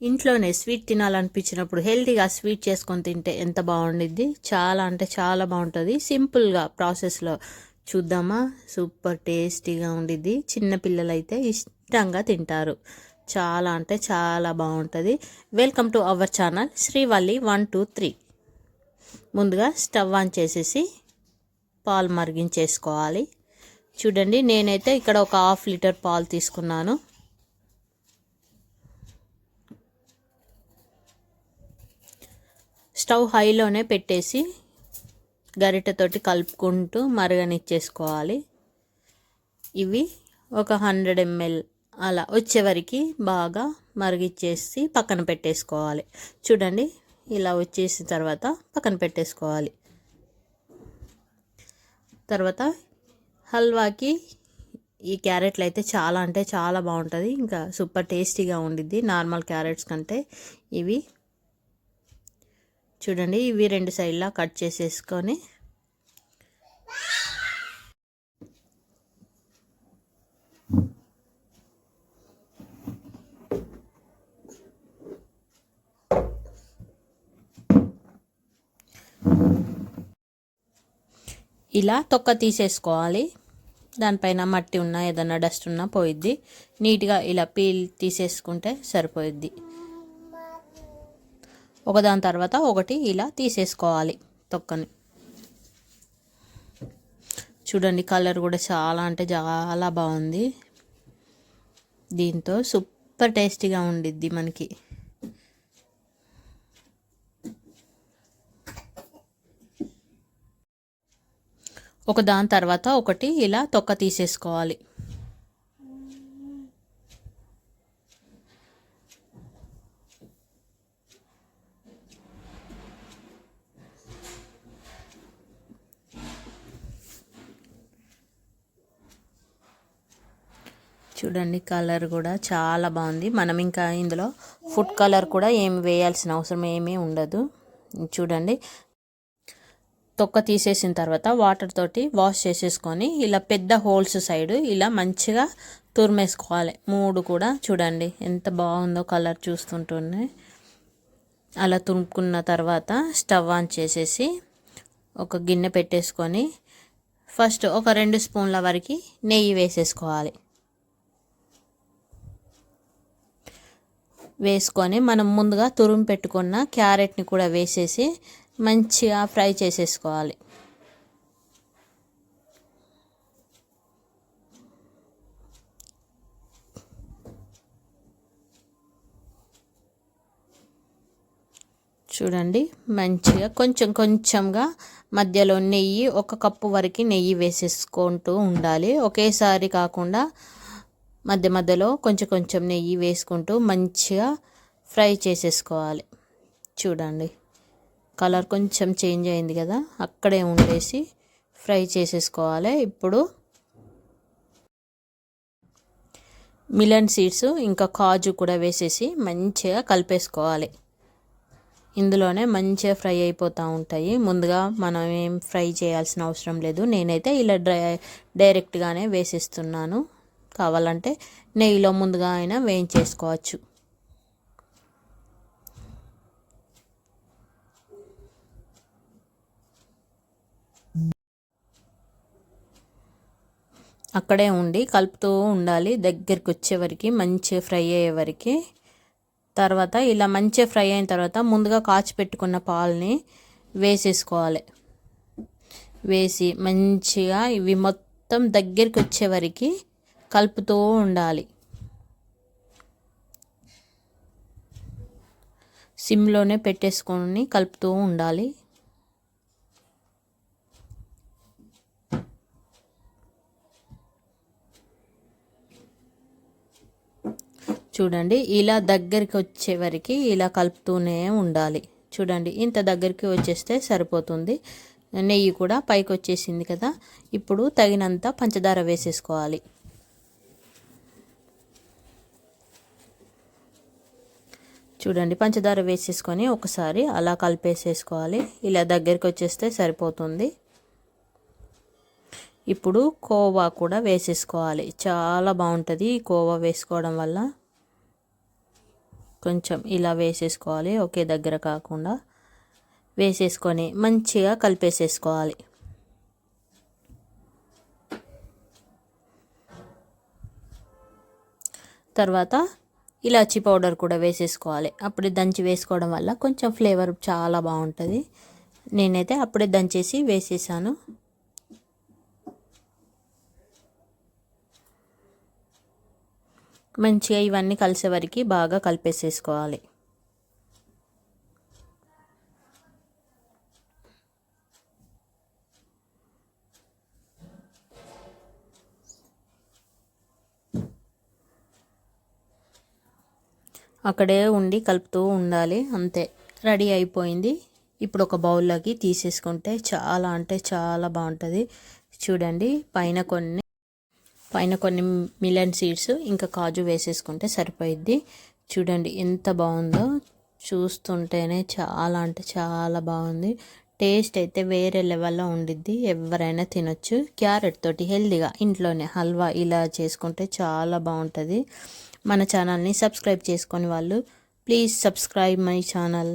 ఇంట్లోనే స్వీట్ తినాలనిపించినప్పుడు హెల్తీగా స్వీట్ చేసుకొని తింటే ఎంత బాగుండిద్ది? చాలా అంటే చాలా బాగుంటుంది. సింపుల్గా ప్రాసెస్లో చూద్దామా? సూపర్ టేస్టీగా ఉండిద్ది. చిన్నపిల్లలైతే ఇష్టంగా తింటారు. చాలా అంటే చాలా బాగుంటుంది. Welcome to our channel Srivalli one two three. ముందుగా స్టవ్ ఆన్ చేసేసి పాలు మరిగించేసుకోవాలి. చూడండి నేనైతే ఇక్కడ ఒక హాఫ్ లీటర్ పాలు తీసుకున్నాను. స్టవ్ హైలోనే పెట్టేసి గరిటెతోటి కలుపుకుంటూ మరగనిచ్చేసుకోవాలి. ఇవి ఒక హండ్రెడ్ ఎంఎల్ అలా వచ్చేవరకు బాగా మరిగిచ్చేసి పక్కన పెట్టేసుకోవాలి. చూడండి ఇలా వచ్చేసిన తర్వాత పక్కన పెట్టేసుకోవాలి. తర్వాత హల్వాకి ఈ క్యారెట్లు అయితే చాలా అంటే చాలా బాగుంటుంది. ఇంకా సూపర్ టేస్టీగా ఉండిద్ది. నార్మల్ క్యారెట్స్ కంటే ఇవి చూడండి ఇవి రెండు సైడ్లా కట్ చేసేసుకొని. ఇలా తొక్క తీసేసుకోవాలి. దానిపైన మట్టి ఉన్నా ఏదన్నా డస్ట్ ఉన్నా పోయిద్ది. నీట్గా ఇలా పీల్ తీసేసుకుంటే సరిపోయిద్ది. ఒకదాని తర్వాత ఒకటి ఇలా తీసేసుకోవాలి తొక్కని. చూడండి కలర్ కూడా చాలా అంటే చాలా బాగుంది. దీంతో సూపర్ టేస్టీగా ఉండిద్ది మనకి. ఒక దాని తర్వాత ఒకటి ఇలా తొక్క తీసేసుకోవాలి. చూడండి కలర్ కూడా చాలా బాగుంది. మనం ఇంకా ఇందులో ఫుడ్ కలర్ కూడా ఏమి వేయాల్సిన అవసరం ఏమీ ఉండదు. చూడండి. తొక్క తీసేసిన తర్వాత వాటర్ తోటి వాష్ చేసేసుకొని ఇలా పెద్ద హోల్స్ సైడ్ ఇలా మంచిగా తురిమేసుకోవాలి. మూడు కూడా చూడండి ఎంత బాగుందో కలర్ చూస్తుంటుండే అలా తురుముకున్న తర్వాత స్టవ్ ఆన్ చేసేసి ఒక గిన్నె పెట్టేసుకొని ఫస్ట్ ఒక రెండు స్పూన్ల వరకు నెయ్యి వేసేసుకోవాలి. వేసుకొని మనం ముందుగా తురుము పెట్టుకున్న క్యారెట్ని కూడా వేసేసి మంచిగా ఫ్రై చేసేసుకోవాలి. చూడండి మంచిగా కొంచెం కొంచెంగా మధ్యలో నెయ్యి ఒక కప్పు వరకు నెయ్యి వేసేసుకుంటూ ఉండాలి. ఒకేసారి కాకుండా మధ్య మధ్యలో కొంచెం కొంచెం నెయ్యి వేసుకుంటూ మంచిగా ఫ్రై చేసేసుకోవాలి. చూడండి కలర్ కొంచెం చేంజ్ అయింది కదా అక్కడే ఉండేసి ఫ్రై చేసేసుకోవాలి. ఇప్పుడు మిలన్ సీడ్స్ ఇంకా కాజు కూడా వేసేసి మంచిగా కలిపేసుకోవాలి. ఇందులోనే మంచిగా ఫ్రై అయిపోతూ ఉంటాయి. ముందుగా మనం ఏం ఫ్రై చేయాల్సిన అవసరం లేదు. నేనైతే ఇలా డ్రై డైరెక్ట్గానే వేసేస్తున్నాను. కావాలంటే నెయ్యిలో ముందుగా అయినా వేయించేసుకోవచ్చు. అక్కడే ఉండి కలుపుతూ ఉండాలి. దగ్గరికి వచ్చేవరకు మంచిగా ఫ్రై అయ్యేవరకు తర్వాత ఇలా మంచిగా ఫ్రై అయిన తర్వాత ముందుగా కాచి పెట్టుకున్న పాలని వేసేసుకోవాలి. వేసి మంచిగా ఇవి మొత్తం దగ్గరికి వచ్చేవరకు కలుపుతూ ఉండాలి. సిమ్లోనే పెట్టేసుకొని కలుపుతూ ఉండాలి. చూడండి ఇలా దగ్గరికి వచ్చేవరకు ఇలా కలుపుతూనే ఉండాలి. చూడండి ఇంత దగ్గరికి వచ్చేస్తే సరిపోతుంది. నెయ్యి కూడా పైకి వచ్చేసింది కదా ఇప్పుడు తగినంత పంచదార వేసేసుకోవాలి. చూడండి పంచదార వేసేసుకొని ఒకసారి అలా కలిపేసేసుకోవాలి. ఇలా దగ్గరికి వచ్చేస్తే సరిపోతుంది. ఇప్పుడు కోవా కూడా వేసేసుకోవాలి. చాలా బాగుంటుంది ఈ కోవా వేసుకోవడం వల్ల. కొంచెం ఇలా వేసేసుకోవాలి ఒకే దగ్గర కాకుండా. వేసేసుకొని మంచిగా కలిపేసేసుకోవాలి. తర్వాత ఇలాచీ పౌడర్ కూడా వేసేసుకోవాలి. అప్పుడే దంచి వేసుకోవడం వల్ల కొంచెం ఫ్లేవర్ చాలా బాగుంటుంది. నేనైతే అప్పుడే దంచేసి వేసేసాను. మంచిగా ఇవన్నీ కలిసే వరకు బాగా కలిపేసేసుకోవాలి. అక్కడే ఉండి కలుపుతూ ఉండాలి అంతే. రెడీ అయిపోయింది. ఇప్పుడు ఒక బౌల్లోకి తీసేసుకుంటే చాలా అంటే చాలా బాగుంటుంది. చూడండి పైన కొన్ని పైన కొన్ని మిలన్ సీడ్స్ ఇంకా కాజు వేసేసుకుంటే సరిపోయిద్ది. చూడండి ఎంత బాగుందో. చూస్తుంటేనే చాలా అంటే చాలా బాగుంది. టేస్ట్ అయితే వేరే లెవెల్లో ఉండిద్ది. ఎవరైనా తినొచ్చు. క్యారెట్ తోటి హెల్దీగా ఇంట్లోనే హల్వా ఇలా చేసుకుంటే చాలా బాగుంటుంది. మన ఛానల్ని సబ్స్క్రైబ్ చేసుకొని వాళ్ళు. Please subscribe my channel.